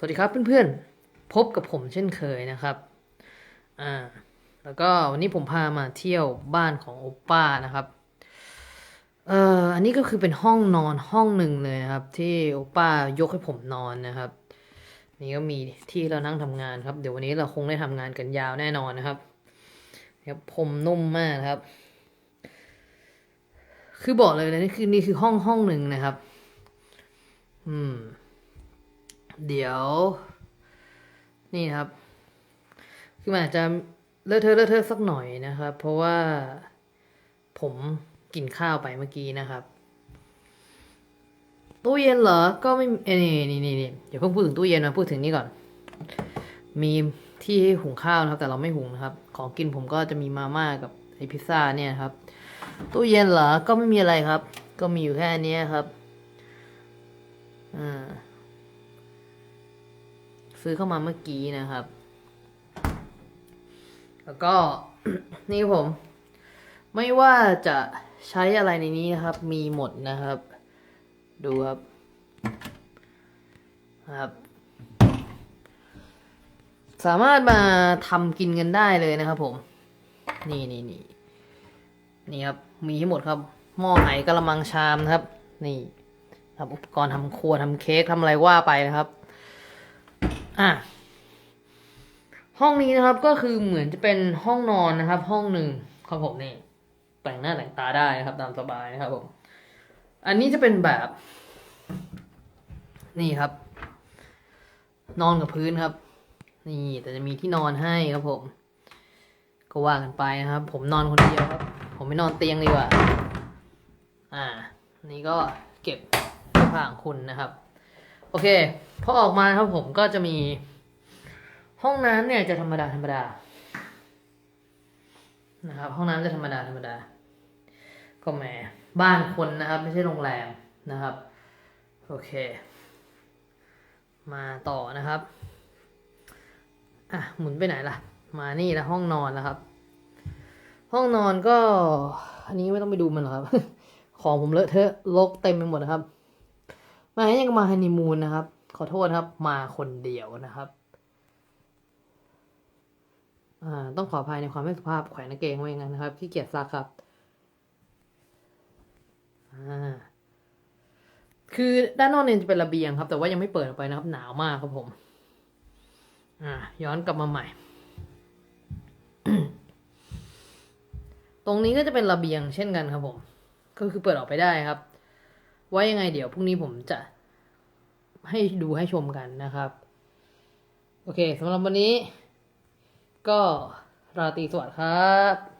สวัสดีครับเพื่อนๆ พบกับผมเช่นเคยนะครับ อ่า แล้วก็วันนี้ผมพามาเที่ยวบ้านของโอป้านะครับ เอ่อ อันนี้ก็คือเป็นห้องนอนห้องหนึ่งเลยนะครับ ที่โอป้ายกให้ผมนอนนะครับ นี่ก็มีที่เรานั่งทำงานครับ เดี๋ยววันนี้เราคงได้ทำงานกันยาวแน่นอนนะครับครับผมนุ่มมากครับ คือบอกเลยนะนี่คือนี่คือห้องห้องหนึ่งนะครับ อืม เดี๋ยว นี่ครับ คือมันอาจจะเลอะเทอะเลอะเทอะสักหน่อยนะครับ เพราะว่าผมกินข้าวไปเมื่อกี้นะครับ ตู้เย็นเหรอ ก็ไม่เอ้ยนี่นี่นี่นี่อย่าเพิ่งพูดถึงตู้เย็นนะพูดถึงนี่ก่อน มีที่ให้หุงข้าวนะครับ แต่เราไม่หุงนะครับ ของกินผมก็จะมีมาม่ากับไอพิซซ่าเนี่ยครับ ตู้เย็นเหรอ ก็ไม่มีอะไรครับ ก็มีอยู่แค่นี้ครับ ซื้อเข้ามาเมื่อกี้นะครับ แล้วก็นี่ผม ไม่ว่าจะใช้อะไรในนี้นะครับ มีหมดนะครับ ดูครับครับ สามารถมาทำกินกันได้เลยนะครับผม นี่นี่นี่นี่ครับ มีให้หมดครับหม้อไหกระมังชามนะครับ นี่ครับอุปกรณ์ทำครัวทำเค้กทำอะไรว่าไปนะครับ อะห้องนี้นะครับก็คือเหมือนจะเป็นห้องนอนนะครับ ห้องหนึ่งครับผมนี่แต่งหน้าแต่งตาได้นะครับ ตามสบายนะครับผมอันนี้จะเป็นแบบ นี่ครับ นอนกับพื้นครับ นี่แต่จะมีที่นอนให้ครับผม ก็ว่ากันไปนะครับ ผมนอนคนเดียวครับ ผมไม่นอนเตียงดีกว่า อ่า นี่ก็เก็บเสื้อผ้าของคุณนะครับ โอเคพอออกมาครับผมก็จะมี ห้องน้ำเนี่ยจะธรรมดาธรรมดานะครับห้องน้ำจะธรรมดาธรรมดา ก็แหมบ้านคนนะครับ ไม่ใช่โรงแรมนะครับ โอเค มาต่อนะครับอะหมุนไปไหนล่ะ มานี่แล้วห้องนอนแล้วครับ ห้องนอนก็ อันนี้ไม่ต้องไปดูมันหรอกครับ ของผมเลอะเทอะรกเต็มไปหมดนะครับ มายังกับมาฮันนีมูนนะครับ ขอโทษครับ มาคนเดียวนะครับต้องขออภัยในความไม่สุภาพแขวนกางเกงไว้ย่างนั้นนะครับขี้เกียจซักครับ คือด้านนอกเนี่ยจะเป็นระเบียงครับ แต่ว่ายังไม่เปิดออกไปนะครับ หนาวมากครับผม อ่า ย้อนกลับมาใหม่ ตรงนี้ก็จะเป็นระเบียงเช่นกันครับผม ก็คือเปิดออกไปได้ครับ ไว้ยังไงเดี๋ยวพรุ่งนี้ผมจะให้ดูให้ชมกันนะครับ โอเคสำหรับวันนี้ ก็ราตรีสวัสดิ์ครับ